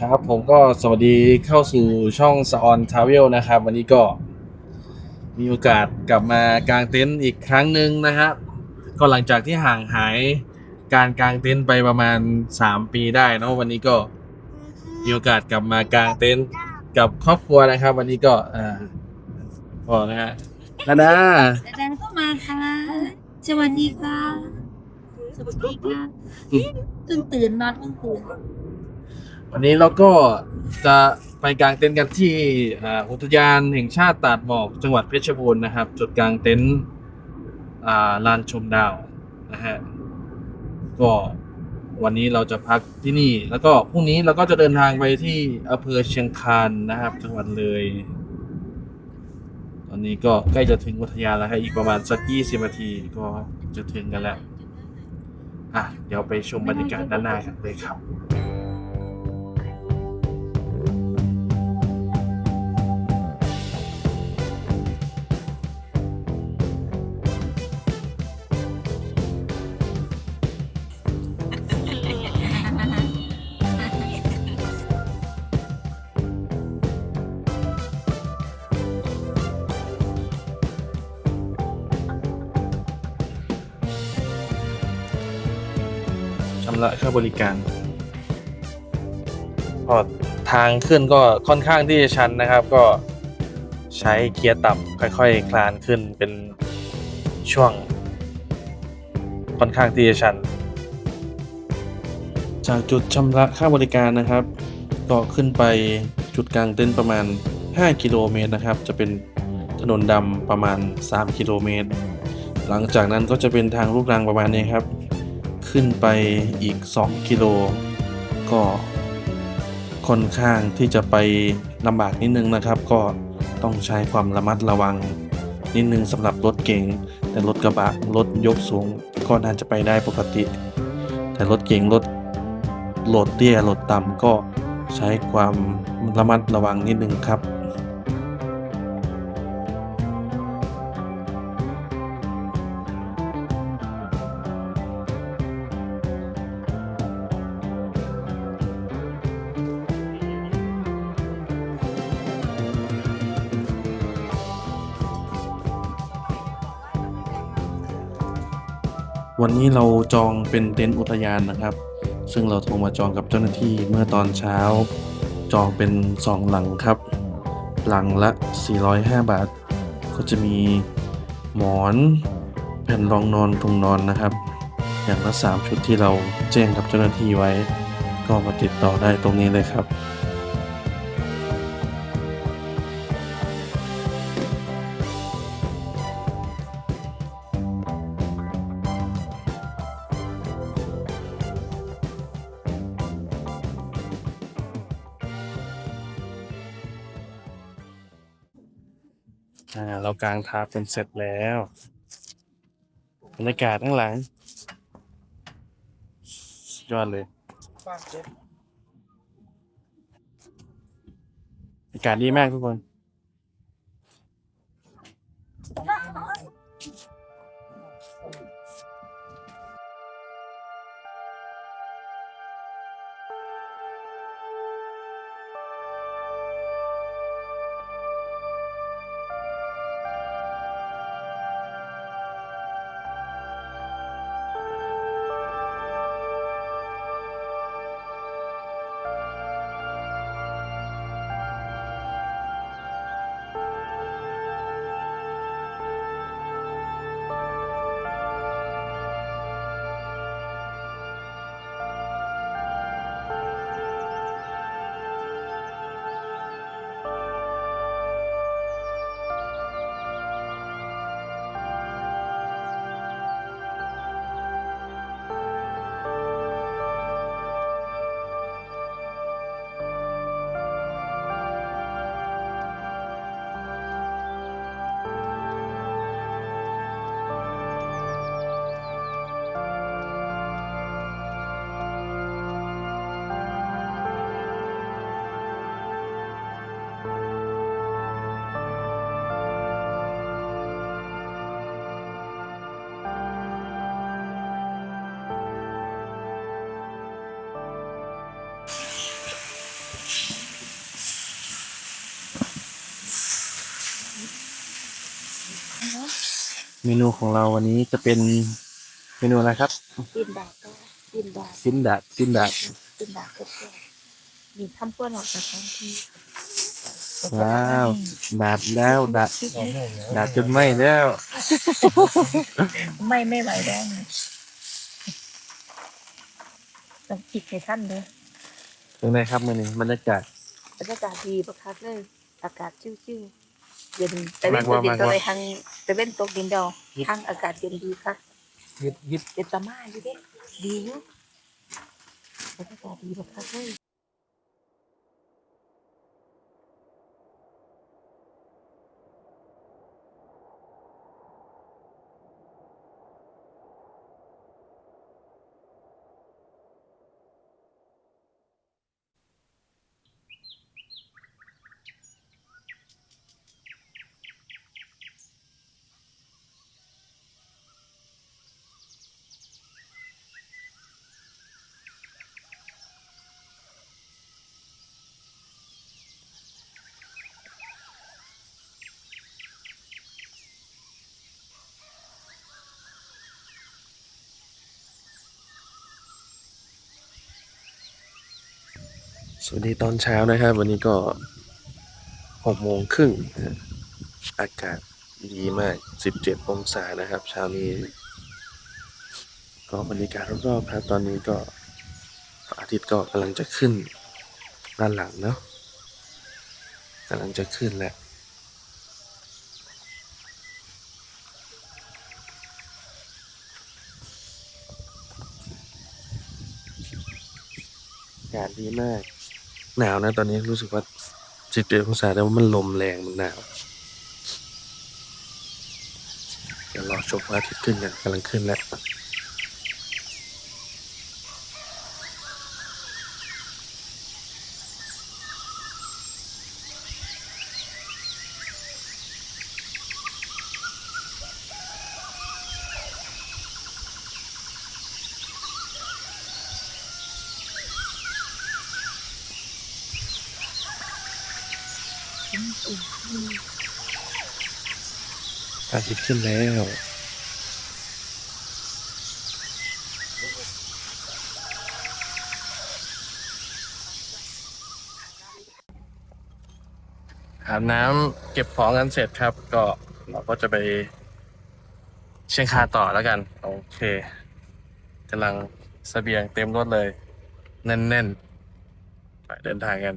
ครับผมก็สวัสดีเข้าสู่ช่องสออนทราเวลนะครับ วันนี้ก็มีโอกาสกลับมากางเต็นท์อีกครั้งหนึ่งนะครับก็หลังจากที่ห่างหายการกางเต็นท์ไปประมาณ 3 ปีได้เนอะวันนี้ก็มีโอกาสกลับมากางเต็นท์กับครอบครัวนะครับ วันนี้ก็อ่าพอนะฮะนาดาแดนเข้ามาค่ะสวัสดีค่ะสวัสดีค่ะเพิ่งตื่นนอนเพิ่งตื่น วันนี้เราก็จะไปกางเต็นท์กันที่อุทยานแห่งชาติตาดหมอกจังหวัดเพชรบูรณ์นะครับ จุดกลางเต็นท์ลานชมดาวนะฮะก็วันนี้เราจะพักที่นี่ แล้วก็พรุ่งนี้เราก็จะเดินทางไปที่อำเภอเชียงคานนะครับ จังหวัดเลย ตอนนี้ก็ใกล้จะถึงอุทยานแล้วครับอีกประมาณสักยี่สิบนาทีก็จะถึงกันแล้ว อะ เดี๋ยวไปชมบรรยากาศด้านหน้ากันเลยครับำระค่าบริการก็ทางขึ้นก็ค่อนข้างที่จะชันนะครับ ก็ใช้เกียร์ต่ำค่อยๆคลานขึ้นเป็นช่วง ค่อนข้างที่จะชัน จากจุดชำระค่าบริการนะครับ ก็ขึ้นไปจุดกลางเต็นท์ประมาณ 5 กิโลเมตรนะครับ จะเป็นถนนดำประมาณ 3 กิโลเมตร หลังจากนั้นก็จะเป็นทางลูกรังประมาณนี้ครับ ขึ้นไปอีก 2 กิโล ก็ค่อนข้างที่จะไปลำบากนิดนึงนะครับ ก็ต้องใช้ความระมัดระวังนิดนึงสำหรับรถเก๋งแต่รถกระบะรถยกสูงก็น่าจะไปได้ปกติ แต่รถเก๋งรถโหลดเตี้ยโหลดต่ำก็ใช้ความระมัดระวังนิดนึงครับ วันนี้เราจองเป็นเต็นท์อุทยานนะครับ ซึ่งเราโทรมาจองกับเจ้าหน้าที่เมื่อตอนเช้า จองเป็น 2 หลังครับ หลังละ 405 บาท ก็จะมีหมอนแผ่นรองนอนทุงนอนนะครับ อย่างละ 3 ชุดที่เราแจ้งกับเจ้าหน้าที่ไว้ ก็มาติดต่อได้ตรงนี้เลยครับ อ่าเรากางทาเป็นเสร็จแล้วบรรยากาศข้างหลังสุดยอดเลยบรรยากาศดีมากทุกคน เมนูของเราวันนี้จะเป็นเมนูอะไรครับกินดาดก็กินดาดซินดาดซินดาดกินดาดก็แก่มีทำก้อนออกจากท้องที่ว้าวดาดแล้วดาดดาดจนไหมแล้วไม่ไม่ไหวแล้วไงต้องจิตให้ท่านเลยเป็นไงครับมื่อนี้บรรยากาศบรรยากาศดีประคักเลยอากาศชิวๆเย็นแต่เว้นมากตัวว่าดินมากก็ว่าเลยทาง แต่เว้นตกดินดอกทางอากาศเย็นดีค่ะยิบยิบเป็นตามาอยู่เด้ดีอยู่บรรยากาศดีประคักเลย สวัสดีตอนเช้านะครับ วันนี้ก็หกโมงครึ่งอากาศดีมากสิบเจ็ดองศานะครับ เช้านี้ ก็บรรยากาศรอบๆครับ ตอนนี้ก็อาทิตย์ก็กำลังจะขึ้นด้านหลังเนาะกำลังจะขึ้นแหล้วอากาศดีมาก หนาวนะ ตอนนี้รู้สึกว่าสิบเจ็ดองศาแต่ว่ามันลมแรงมันหนาวเดี๋ยวรอชมพระอาทิตย์ขึ้นกันกำลังขึ้นแล้ว พระอาทิตย์ขึ้นแล้ว อาบน้ำเก็บของกันเสร็จครับ ก็เราก็จะไปเชียงคานต่อแล้วกัน โอเคกำลังสเสบียงเต็มรถเลย แน่นๆ ไปเดินทางกัน